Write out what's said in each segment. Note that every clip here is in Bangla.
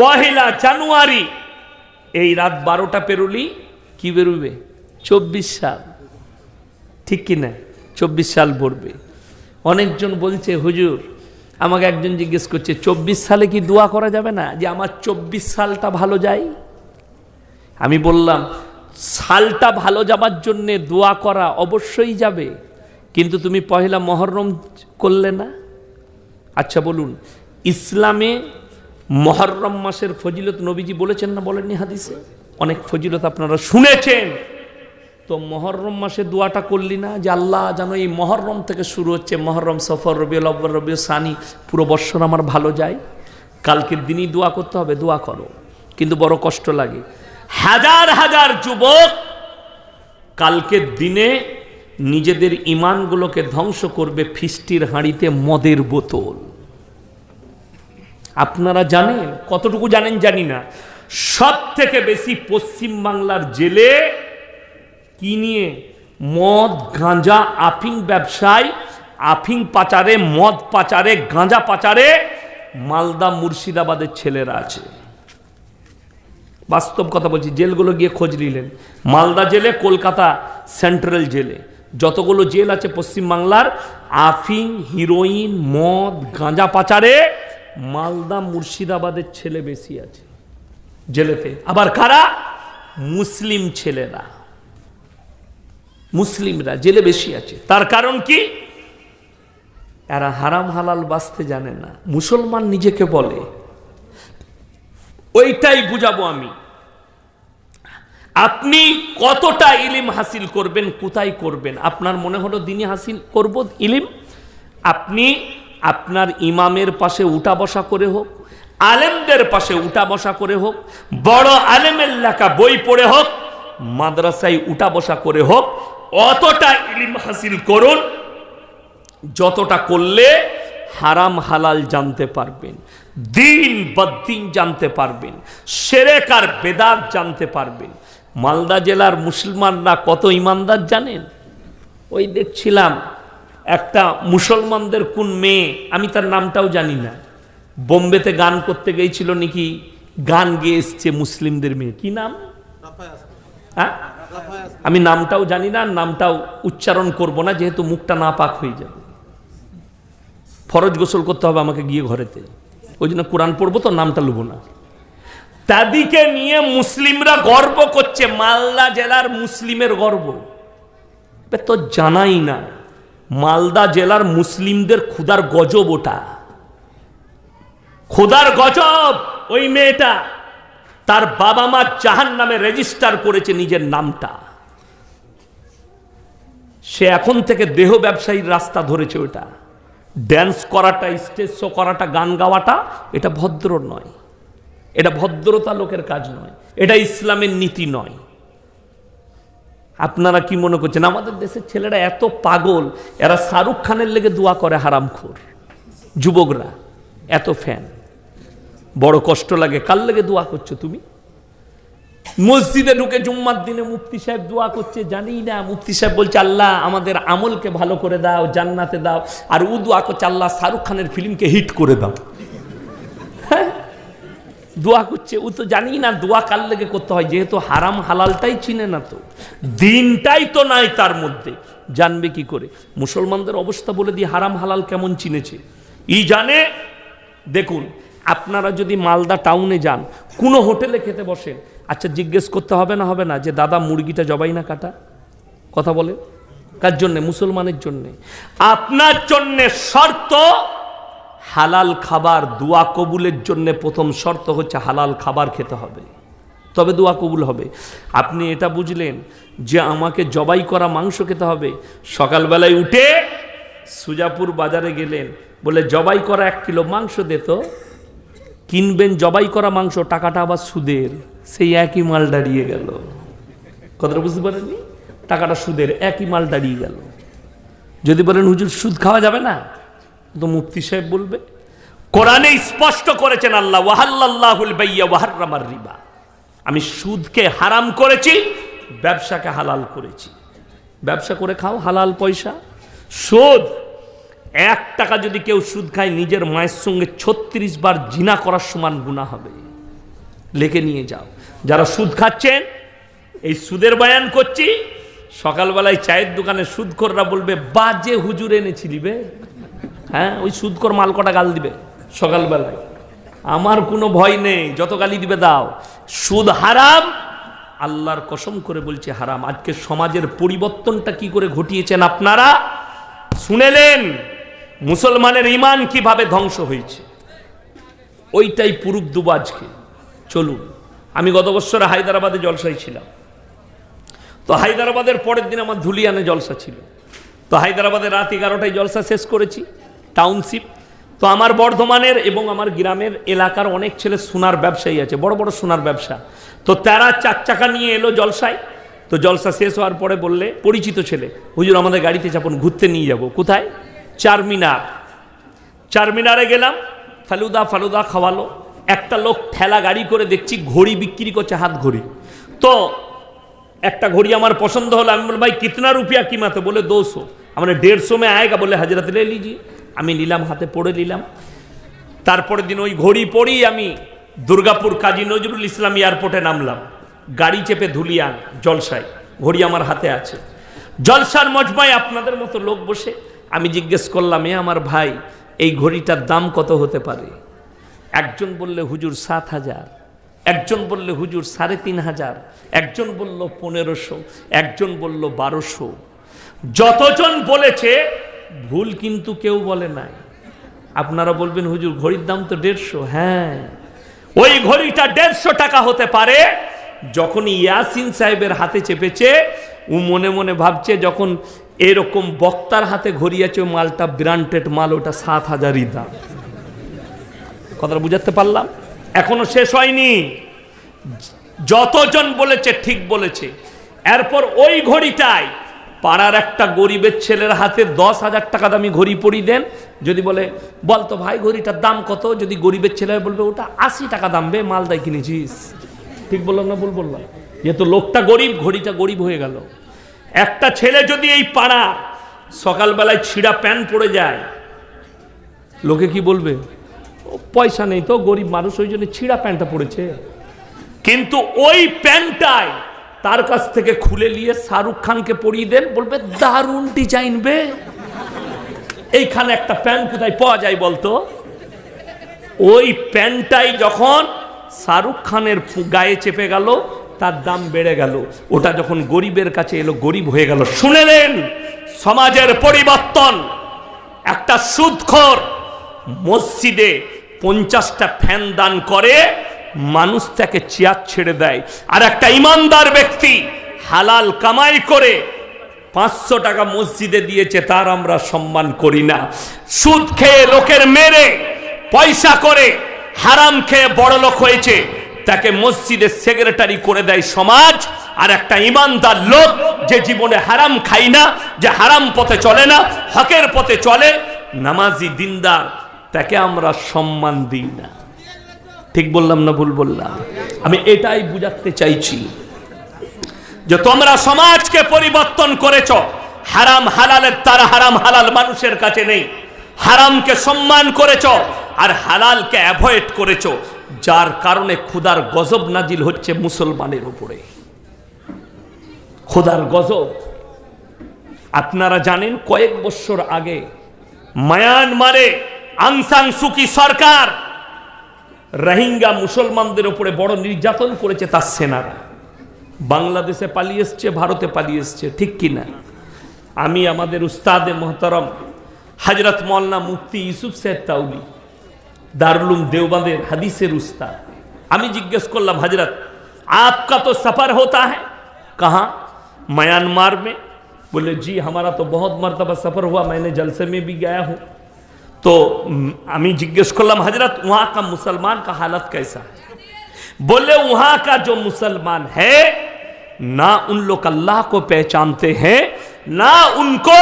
পহেলা জানুয়ারি, এই রাত বারোটা পেরোলি কি বেরোবে? চব্বিশ সাল। ঠিক কি না? চব্বিশ সাল পড়বে অনেকজন বলছে, হুজুর, আমাকে একজন জিজ্ঞেস করছে, চব্বিশ সালে কি দোয়া করা যাবে না? যে আমার চব্বিশ সালটা ভালো যায়? আমি বললাম, সালটা ভালো যাবার জন্যে দোয়া করা অবশ্যই যাবে, কিন্তু তুমি পহেলা মহরম করলে না? আচ্ছা বলুন, ইসলামে মহরম মাসের ফজিলত নবীজি বলেছেন না বলেননি হাদিসে? অনেক ফজিলত আপনারা শুনেছেন। তো মহরম মাসে দোয়াটা করলি না যে আল্লাহ জানো এই মহরম থেকে শুরু হচ্ছে, মহরম, সফর, রবিউল আব্বর রবিউল সানি, পুরো বৎসর আমার ভালো যায়। কালকের দিনই দোয়া করতে হবে, দোয়া করো। কিন্তু বড় কষ্ট লাগে। হাজার হাজার যুবক কালকের দিনে নিজেদের ইমানগুলোকে ধ্বংস করবে ফিস্টির হাঁড়িতে মদের বোতল। আপনারা জানেন? কতটুকু জানেন জানি না। সব থেকে বেশি পশ্চিম বাংলার জেলে কি নিয়ে? মদ, গাঁজা, আফিং ব্যবসায়, আফিং পাচারে, মদ পাচারে, গাঁজা পাচারে মালদা মুর্শিদাবাদের ছেলেরা আছে। বাস্তব কথা বলছি, জেলগুলো গিয়ে খোঁজ নিলেন। মালদা জেলে, কলকাতা সেন্ট্রাল জেলে। যতগুলো জেল আছে পশ্চিমবাংলার আফিং, হিরোইন, মদ, গাঁজা পাচারে মালদা মুর্শিদাবাদের ছেলে বেশি আছে। জেলেতে। আবার কারা? মুসলিম ছেলেরা। মুসলিমরা জেলে বেশি আছে। তার কারণ কি? এরা হারাম হালাল বাঁচতে জানে না। মুসলমান নিজেকে বলে। ওইটাই বুঝাবো আমি। আপনি কতটা ইলিম হাসিল করবেন, কোথায় করবেন? আপনার মনে হলো দিনই হাসিল করব ইলিম? আপনি আপনার ইমামের পাশে উঠা বসা করে হোক, আলেমদের পাশে উঠা বসা করে হোক, বড় আলেমের লেখা বই পড়ে হোক, মাদ্রাসায় উঠা বসা করে হোক, অতটা ইলিম হাসিল করুন, যতটা করলে হারাম হালাল জানতে পারবেন, দিন বদিন জানতে পারবেন, সেরেক আর বেদাত জানতে পারবেন। মালদা জেলার মুসলমানরা কত ইমানদার জানেন? ওই দেখছিলাম একটা মুসলমানদের কোন মেয়ে, আমি তার নামটাও জানি না। বোম্বেতে গান করতে গিয়েছিল নাকি, গান গেয়ে এসছে মুসলিমদের মেয়ে। কি নাম? হ্যাঁ? আমি নামটাও জানি না, নামটাও উচ্চারণ করব না, যেহেতু মুখটা না পাক হয়ে যাবে। ফরজ গোসল করতে হবে আমাকে গিয়ে ঘরেতে। ওই জন্য কোরআন পড়ব তো, নামটা লুবো না। তাদিকে নিয়ে মুসলিমরা গর্ব করছে, মালদা জেলার মুসলিমের গর্ব। তো জানাই না। মালদা জেলার মুসলিমদের ক্ষুদার গজব ওটা। খোদার গজব ওই মেয়েটা। তার বাবা মা জাহান নামে রেজিস্টার করেছে নিজের নামটা। সে এখন থেকে দেহ ব্যবসায়ীর রাস্তা ধরেছে ওটা। ড্যান্স করাটা স্টেজ শো করাটা, গান গাওয়াটা, এটা ভদ্র নয়। এটা ভদ্রতা লোকের কাজ নয়। এটা ইসলামের নীতি নয়। আপনারা কি মনে করছেন? আমাদের দেশের ছেলেরা এত পাগল, এরা শাহরুখ খানের লেগে দোয়া করে হারামখোর। যুবকরা, এত ফ্যান বড় কষ্ট লাগে। কার লেগে দোয়া করছ তুমি? মসজিদে ঢুকে জুম্মার দিনে মুফতি সাহেব দোয়া করছে জানি না। মুফতি সাহেব বলছে, আল্লাহ, আমাদের আমলকে ভালো করে দাও, জান্নাতে দাও। আর ও দোয়া করছে, আল্লাহ, শাহরুখ খানের ফিল্মকে হিট করে দাও? দোয়া করছে, ও তো জানি না দোয়া কার লেগে করতে হয়, যেহেতু হারাম হালালটাই চিনে না তো। দিনটাই তো নাই তার মধ্যে। জানবে কি করে? মুসলমানদের অবস্থা বলে দিয়ে হারাম হালাল কেমন চিনেছে? ই জানে? দেখুন, আপনারা যদি মালদা টাউনে যান, কোনো হোটেলে খেতে বসেন আচ্ছা জিজ্ঞেস করতে হবে না হবে না, যে দাদা মুরগিটা জবাই না কাটা? কথা বলে? কার জন্যে? মুসলমানের জন্যে। আপনার জন্যে শর্ত হালাল খাবার দোয়া কবুলের জন্যে প্রথম শর্ত হচ্ছে হালাল খাবার খেতে হবে। তবে দোয়া কবুল হবে। আপনি এটা বুঝলেন যে আমাকে জবাই করা মাংস খেতে হবে। সকালবেলায় উঠে সুজাপুর বাজারে গেলেন, বলে জবাই করা এক কিলো মাংস দে তো। কিনবেন জবাই করা মাংস, টাকাটা আবার সুদের। সেই একই মাল দাঁড়িয়ে গেল। কথাটা বুঝতে পারেননি? টাকাটা সুদের, একই মাল দাঁড়িয়ে গেল। যদি বলেন, হুজুর, সুদ খাওয়া যাবে না? তো মুফতি সাহেব বলবে, কোরআনে স্পষ্ট করেছেন আল্লাহ ওয়াহাল্লাহুল বাইয়া ওয়াহার্রামার রিবা। আমি সুদকে হারাম করেছি, ব্যবসাকে হালাল করেছি। ব্যবসা করে খাও, হালাল পয়সা। সুদ, এক টাকা যদি কেউ সুদ খায়, নিজের মায়ের সঙ্গে ছত্রিশ বার জিনা করার সমান গুণা হবে। লেখে নিয়ে যাও। যারা সুদ খাচ্ছেন, এই সুদের বয়ান করছি। সকালবেলায় চায়ের দোকানে সুদখোররা বলবে, বাজে হুজুর এনেছিলি বে। হ্যাঁ ওই সুদখোর মাল কটা গাল দিবে সকালবেলায়। আমার কোনো ভয় নেই, যত গালি দিবে দাও। সুদ হারাম, আল্লাহর কসম করে বলছে হারাম। আজকে সমাজের পরিবর্তনটা কি করে ঘটিয়েছেন আপনারা? শুনেলেন, মুসলমানের ইমান কীভাবে ধ্বংস হয়েছে? ওইটাই পুরুপ দুব আজকে। চলুন, আমি গত বছর হায়দ্রাবাদে জলসায় ছিলাম। তো হায়দ্রাবাদের পরের দিন আমার ধুলিয়ানে জলসা ছিল। তো হায়দ্রাবাদে রাত এগারোটায় জলসা শেষ করেছি। টাউনশিপ তো আমার বর্ধমানের এবং আমার গ্রামের এলাকার অনেক ছেলে সোনার ব্যবসায়ী আছে, বড় বড় সোনার ব্যবসা। তো তারা চার চাকা নিয়ে এলো জলসায়। তো জলসা শেষ হওয়ার পরে বললে, পরিচিত ছেলে, হুজুর, আমাদের গাড়িতে চাপুন, ঘুরতে নিয়ে যাব। কোথায়? চারমিনার। চারমিনারে গেলাম, ফালুদা ফালুদা খাওয়ালো। একটা লোক ঠেলা গাড়ি করে দেখছি, ঘড়ি বিক্রি করছে, হাত ঘড়ি। তো একটা ঘড়ি আমার পছন্দ হলো, আমি বললাম, ভাই, কিতনা রুপিয়া কিমাতে? বলে দোশো আমার দেড়শো মে আয়েগা বলে হাজরাত লে লিজিয়ে আমি নিলাম, হাতে পড়ে নিলাম। তারপরের দিন ওই ঘড়ি পরেই আমি দুর্গাপুর কাজী নজরুল ইসলাম এয়ারপোর্টে নামলাম। গাড়ি চেপে ধুলিয়ান, জলসায়। ঘড়ি আমার হাতে আছে। জলসার মজমায় আপনাদের মতো লোক বসে আমি জিজ্ঞেস করলাম, এ আমার ভাই, এই ঘড়িটার দাম কত হতে পারে? একজন বললে, হুজুর, সাত হাজার। একজন বললে, হুজুর, সাড়ে তিন হাজার। একজন বলল, পনেরোশো। একজন বলল, বারোশো। যতজন বলেছে ভুল কিন্তু কেউ বলে নাই। আপনারা বলবেন, হুজুর, ঘড়ির দাম তো দেড়শো। হ্যাঁ। ওই ঘড়িটা দেড়শো টাকা হতে পারে যখন ইয়াসিন সাহেবের হাতে চেপেছে, ও মনে মনে ভাবছে যখন এরকম বক্তার হাতে ঘড়ি আছে ওই মালটা ব্রান্ডেড মাল, ওটা সাত হাজারই দাম। কথাটা বুঝাতে পারলাম? এখনও শেষ হয়নি। যতজন বলেছে ঠিক বলেছে। এরপর ওই ঘড়িটাই পাড়ার একটা গরিবের ছেলের হাতে দশ হাজার টাকা দামি ঘড়ি পরি দেন। যদি বলে বলতো ভাই, ঘড়িটার দাম কত? যদি গরিবের ছেলে বলবে, ওটা আশি টাকা দাম বে, মালদায় কিনেছিস। ঠিক বললাম না ভুল বললাম? যেহেতু লোকটা গরিব, ঘড়িটা গরিব হয়ে গেল। একটা ছেলে যদি এই পাড়া সকালবেলায় ছিঁড়া প্যান্ট পরে যায়, লোকে কি বলবে? পয়সা নেই তো, গরিব মানুষ, ওই জন্য ছিঁড়া প্যান্টটা পড়েছে কিন্তু ওই প্যান্টটায় তার কাছ থেকে খুলে নিয়ে শাহরুখ খানকে পরিয়ে দেন, বলবে, দারুণ ডিজাইন বে। এইখানে একটা প্যান্ট কোথায় পাওয়া যায় বলতো? ওই প্যান্টটাই যখন শাহরুখ খানের গায়ে চেপে গেল, তার দাম বেড়ে গেল। ওটা যখন গরিবের কাছে এলো, গরিব হয়ে গেল। শুনেলেন সমাজের পরিবর্তন। একটা সুদখর মসজিদে পঞ্চাশটা ফ্যান দান করে মানুষ তাকে চেয়ার ছেড়ে দেয়। আর একটা ইমানদার ব্যক্তি হালাল কামাই করে পাঁচশো টাকা মসজিদে দিয়েছে, তার আমরা সম্মান করি না। সুদ খেয়ে লোকের মেরে, পয়সা করে, হারাম খেয়ে বড় লোক হয়েছে, তাকে মসজিদের সেক্রেটারি করে দেয় সমাজ। আর একটা ইমানদার লোক যে জীবনে হারাম খাই না, যে হারাম পথে চলে না, হকের পথে চলে, নামাজি দিনদার, তাকে আমরা সম্মান দিই না। ঠিক বললাম না ভুল বললাম? আমি এটাই বুঝাতে চাইছি যে তোমরা সমাজকে পরিবর্তন করেছ। হারাম হালালের তারা হারাম হালাল মানুষের কাছে নেই। হারামকে সম্মান করেছ আর হালালকে অ্যাভয়েড করেছ। যার কারণে ক্ষুদার গজব নাজিল হচ্ছে মুসলমানের উপরে। খোদার গজব। আপনারা জানেন কয়েক বছর আগে মায়ানমারে আংসাং সুকি সরকার রোহিঙ্গা মুসলমানদের উপরে বড় নির্যাতন করেছে তার সেনারা বাংলাদেশে পালিয়ে এসছে ভারতে পালিয়ে এসছে ঠিক কিনা আমি আমাদের উস্তাদে মোহতরম হজরত মৌলানা মুফতি ইউসুফ সাহেব তাউলি দারুলুম দেওবাদের হাদিসের উস্তাদ আমি জিজ্ঞেস করলাম हजरत आपका तो सफ़र होता है कहाँ म्यांमार में बोले जी हमारा तो बहुत मरतबा सफ़र हुआ मैंने जलसे में भी गया हूँ तो अमी जिज्ञेस कर हज़रत, वहाँ का मुसलमान का हालत कैसा? है बोले, वहाँ का जो मुसलमान है, ना उन लोग अल्लाह को पहचानते हैं, ना उनको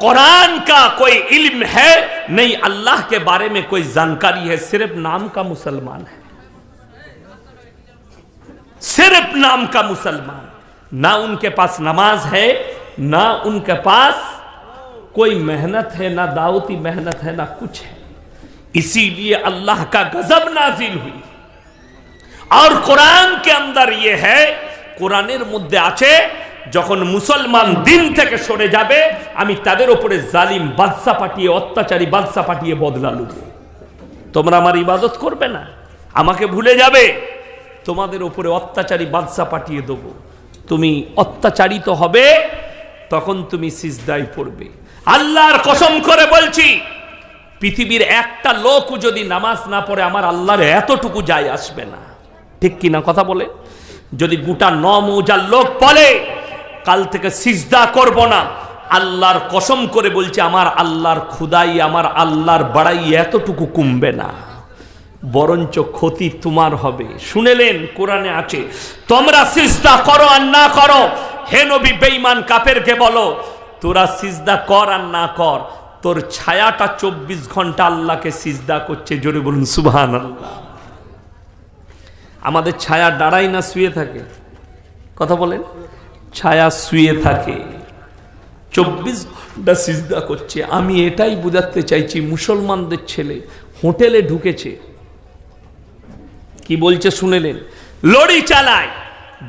कुरान का कोई इल्म है, नहीं अल्लाह के बारे में कोई जानकारी है, सिर्फ़ नाम का मुसलमान है। सिर्फ़ नाम का मुसलमान। ना उनके पास नमाज़ है, ना उनके पास कोई मेहनत है ना दावती मेहनत है ना कुछ है इसीलिए अल्लाह का गजब नाजिल हुई আর কোরআন কে अंदर ये है কোরআনের মধ্যে আছে যখন মুসলমান দিন থেকে সরে যাবে আমি তাদের উপরে জালিম বাদশা পাঠিয়ে অত্যাচারী বাদশা পাঠিয়ে বদলা লুব তোমরা আমার ইবাদত করবে না আমাকে ভুলে যাবে তোমাদের উপরে অত্যাচারী বাদশা পাঠিয়ে দেবো তুমি অত্যাচারিত হবে তখন তুমি সিজদায় পড়বে আল্লাহর কসম করে বলছি, পৃথিবীর একটা লোক যদি নামাজ না পড়ে, আমার আল্লাহর এতটুকু যায় আসবে না। ঠিক কি না কথা বলে? যদি গোটা ন মৌজার লোক বলে, কাল থেকে সিজদা করব না, আল্লাহর কসম করে বলছে, আমার আল্লাহর খুদাই আমার আল্লাহর বাড়াই এতটুকু কমবে না। বরঞ্চ ক্ষতি তোমার হবে। শুনেলেন, কোরআনে আছে, তোমরা সিজদা করো আর না করো, হে নবী, বেঈমান কাপেরকে বলো তোরা সিজদা কর আর না কর, তোর ছায়াটা চব্বিশ ঘণ্টা আল্লাহকে সিজদা করছে, জোরে বলুন সুবহান আল্লাহ আমাদের ছায়া দাঁড়াই না শুয়ে থাকে? কথা বলেন, ছায়া শুয়ে থাকে। চব্বিশ ঘণ্টা সিজদা করছে, আমি এটাই বোঝাতে চাইছি, মুসলমানদের ছেলে হোটেলে ঢুকেছে। কি বলছে শুনেলেন লড়ি চালায়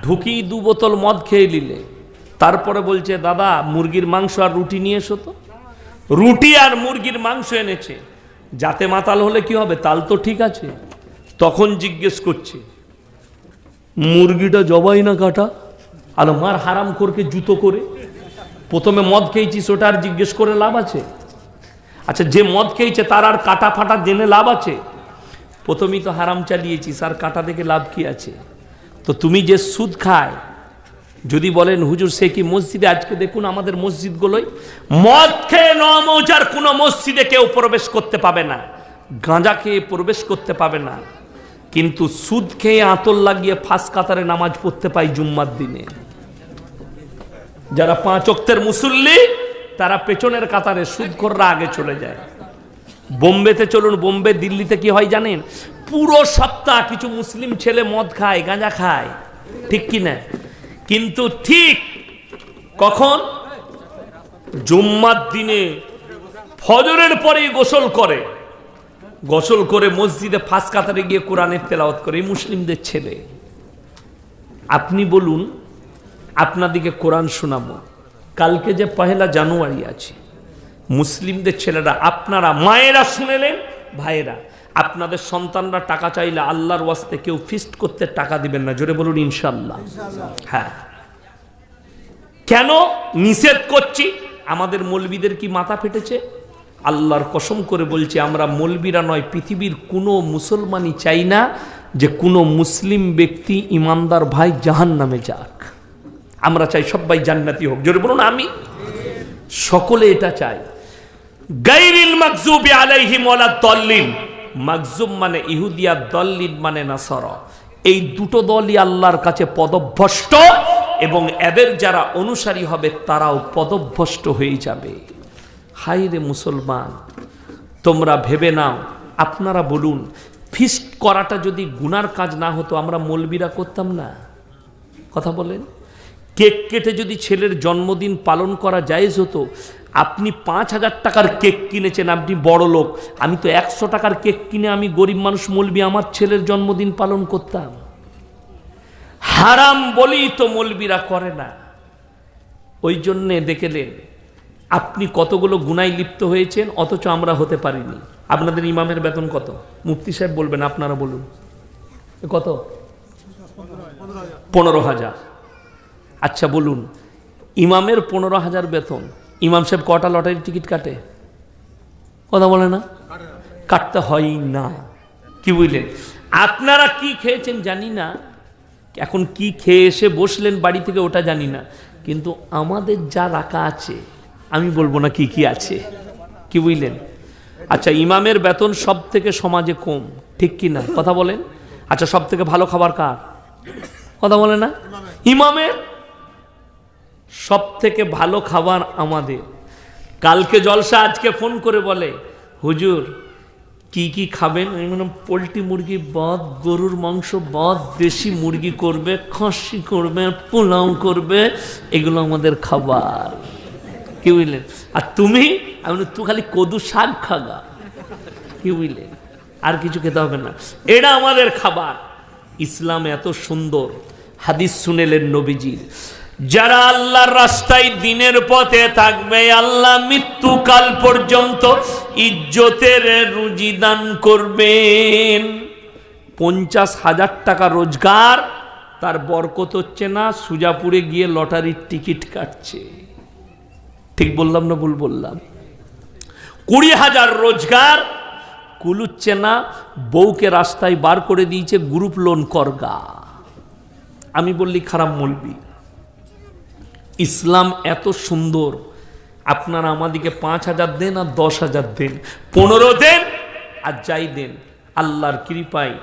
ঢুকি দু বোতল মদ খেয়ে নিলে। তারপরে বলছে, দাদা, মুরগির মাংস আর রুটি নিয়ে এসো তো। রুটি আর মুরগির মাংস এনেছে। যাতে মাতাল হলে কি হবে? তাল তো ঠিক আছে। তখন জিজ্ঞেস করছে, মুরগিটা জবাই না কাটা? আর মার হারাম করকে জুতো করে। প্রথমে মদ খেয়েছিস, ওটা আর জিজ্ঞেস করে লাভ আছে? আচ্ছা যে মদ খেয়েছে, তার আর কাটা ফাটা জেনে লাভ আছে? প্রথমেই তো হারাম চালিয়েছিস, আর কাটা দেখে লাভ কি আছে? তো তুমি যে সুদ খায় যদি বলেন, হুজুর, সে কি মসজিদে? আজকে দেখুন আমাদের মসজিদগুলোই মদ খেয়ে ন মৌজার কোনো মসজিদে কেউ প্রবেশ করতে পাবে না, গাঁজা খেয়ে প্রবেশ করতে পাবে না। কিন্তু সুদ খেয়ে আতর লাগিয়ে ফাঁস কাতারে নামাজ পড়তে পাই জুম্মার দিনে। যারা পাঁচ অক্তের মুসল্লি, তারা পেছনের কাতারে সুদখোররা আগে চলে যায়। বোম্বেতে চলুন, বোম্বে, দিল্লিতে কি হয় জানেন? পুরো সপ্তাহ কিছু মুসলিম ছেলে মদ খায়, গাঁজা খায়। ঠিক কি না কিন্তু ঠিক কখন? জুম্মার দিনে ফজরের পরেই গোসল করে। গোসল করে মসজিদে ফাঁস কাতারে গিয়ে কোরআনের তেলাওয়াত করে, এই মুসলিমদের ছেলে। আপনি বলুন, আপনাদিকে কোরআন শোনাবো। কালকে যে পহেলা জানুয়ারি আছে, মুসলিমদের ছেলেরা, আপনারা মায়েরা শুনেলেন, ভাইয়েরা? আপনাদের সন্তানরা টাকা চাইলে আল্লাহর ওয়াস্তে কেউ ফিস্ট করতে টাকা দিবেন না। জোরে বলুন ইনশাল্লাহ হ্যাঁ। কেন নিষেধ করছি? আমাদের মলবিদের কি মাথা ফেটেছে? আল্লাহর কসম করে বলছি, আমরা মলবিরা নয়, পৃথিবীর কোনো মুসলমানই চাই না যে কোনো মুসলিম ব্যক্তি, ইমানদার ভাই জাহান নামে যাক। আমরা চাই সবাই জান্নাতি হোক। জোরে বলুন আমি সকলে এটা চাই গাইরিল মাকজুবি আলাইহিম ওয়ালা দল্লিন মাকজুব মানে ইহুদিয়া দল্লিন মানে নাসারা। এই দুটো দলই আল্লাহর কাছে পদভ্রষ্ট এবং এদের যারা অনুসারী হবে তারাও পদভ্রষ্ট হয়ে যাবে। হাই রে মুসলমান, তোমরা ভেবে নাও, আপনারা বলুন, ফিস্ট করাটা যদি গুনার কাজ না হতো, আমরা মলবিরা করতাম না? কথা বলেন। কেক কেটে যদি ছেলের জন্মদিন পালন করা জায়েজ হতো আপনি পাঁচ হাজার টাকার কেক কিনেছেন, আপনি বড় লোক। আমি তো একশো টাকার কেক কিনে আমি গরিব মানুষ মলবি, আমার ছেলের জন্মদিন পালন করতাম। হারাম বলি তো মলবিরা করে না। ওই জন্যে দেখেলেন আপনি কতগুলো গুনায় লিপ্ত হয়েছেন, অথচ আমরা হতে পারিনি। আপনাদের ইমামের বেতন কত? মুফতি সাহেব বলবেন, আপনারা বলুন। কত? পনেরো হাজার। আচ্ছা বলুন, ইমামের পনেরো হাজার বেতন ইমাম সাহেব কটা লটারির টিকিট কাটে? কথা বলে না? কাটতে হয় না। কি বুঝলেন? আপনারা কি খেয়েছেন জানি না। এখন কি খেয়ে এসে বসলেন বাড়ি থেকে ওটা জানি না। কিন্তু আমাদের যা রাখা আছে, আমি বলব না কি কি আছে। কি বুঝলেন? আচ্ছা ইমামের বেতন সব থেকে সমাজে কম, ঠিক কি না? কথা বলেন। আচ্ছা সব থেকে ভালো খাবার কার? কথা বলে না? ইমামের? সব থেকে ভালো খাবার আমাদের। কালকে জলসা আজকে ফোন করে বলে, হুজুর, কি কি খাবেন? পোলট্রি মুরগি বদ, গরুর মাংস বদ, দেশি মুরগি করবে, খাসি করবে, পোলাও করবে, এগুলো আমাদের খাবার। কি বুঝলেন? আর তুমি? আমি তুই খালি কদু শাক খাগা। কি বুঝলেন? আর কিছু খেতে হবে না। এটা আমাদের খাবার। ইসলাম এত সুন্দর। হাদিস শুনেলেন নবীজির। যারা আল্লাহর রাস্তায় দিনের পথে থাকবে, আল্লাহ মৃত্যুকাল পর্যন্ত ইজ্জতের রুজি দান করবেন। পঞ্চাশ হাজার টাকা রোজগার, তার বরকত হচ্ছে না, সুজাপুরে গিয়ে লটারির টিকিট কাটছে। ঠিক বললাম না ভুল বললাম? কুড়ি হাজার রোজগার, কুলুচ্ছে না, বউকে রাস্তায় বার করে দিয়েছে গ্রুপ লোন করগা। আমি বললি খারাপ মলবি। ইসলাম এত সুন্দর। আপনারা আমাদিকে পাঁচ হাজার দেন আর দশ হাজার দেন। পনেরো দেন আর যাই দেন। আল্লাহর কৃপায়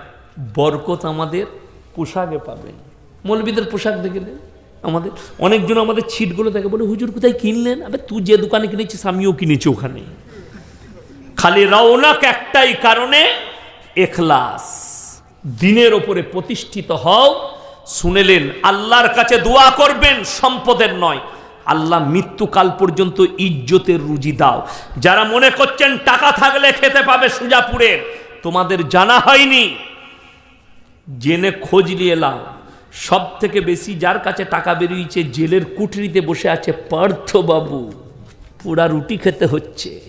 বরকত আমাদের পোশাকে পাবেন। মৌলবীদের পোশাক দেখে দেন আমাদের। অনেকজন আমাদের ছিটগুলো দেখে বলে, হুজুর, কোথায় কিনলেন? আবে তুই যে দোকানে কিনেছিস, আমিও কিনেছি ওখানে। খালি রৌনক একটাই কারণে এখলাস। দিনের ওপরে প্রতিষ্ঠিত হও শুনেলেন, আল্লাহর কাছে দোয়া করবেন, সম্পদের নয়। আল্লাহ মৃত্যুকাল পর্যন্ত ইজ্জতের রুজি দাও। যারা মনে করছেন টাকা থাকলে খেতে পাবে সুজাপুরের তোমাদের জানা হয়নি। জেনে খোঁজ নিয়ে এলাম সব থেকে বেশি যার কাছে টাকা বেরিয়েছে, জেলের কুটরিতে বসে আছে পার্থবাবু। পুরা রুটি খেতে হচ্ছে।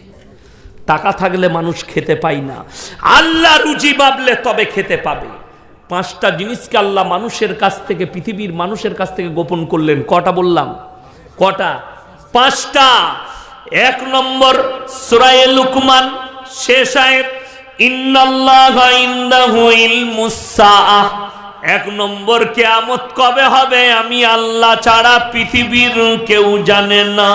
টাকা থাকলে মানুষ খেতে পায় না। আল্লাহ রুজি ভাবলে তবে খেতে পাবে। পাঁচটা জিনিসকে আল্লাহ মানুষের কাছ থেকে, পৃথিবীর মানুষের কাছ থেকে গোপন করলেন। কটা বললাম? কটা? পাঁচটা। এক নম্বর সুরায়ে লুকমান, শেষ আয়ের এক নম্বর, কেয়ামত কবে হবে আমি আল্লাহ ছাড়া পৃথিবীর কেউ জানে না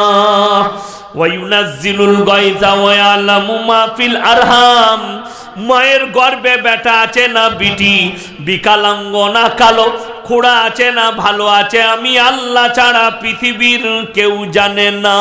ওয়ায়ুনাজ্জিলুল গায়জা ওয়া ইয়ালামু মা ফিল আরহাম মায়ের গর্বে বেটা আছে না বিটি? বিকালাঙ্গ না কালো, খোড়া আছে না ভালো আছে? আমি আল্লাহ ছাড়া পৃথিবীর কেউ জানে না।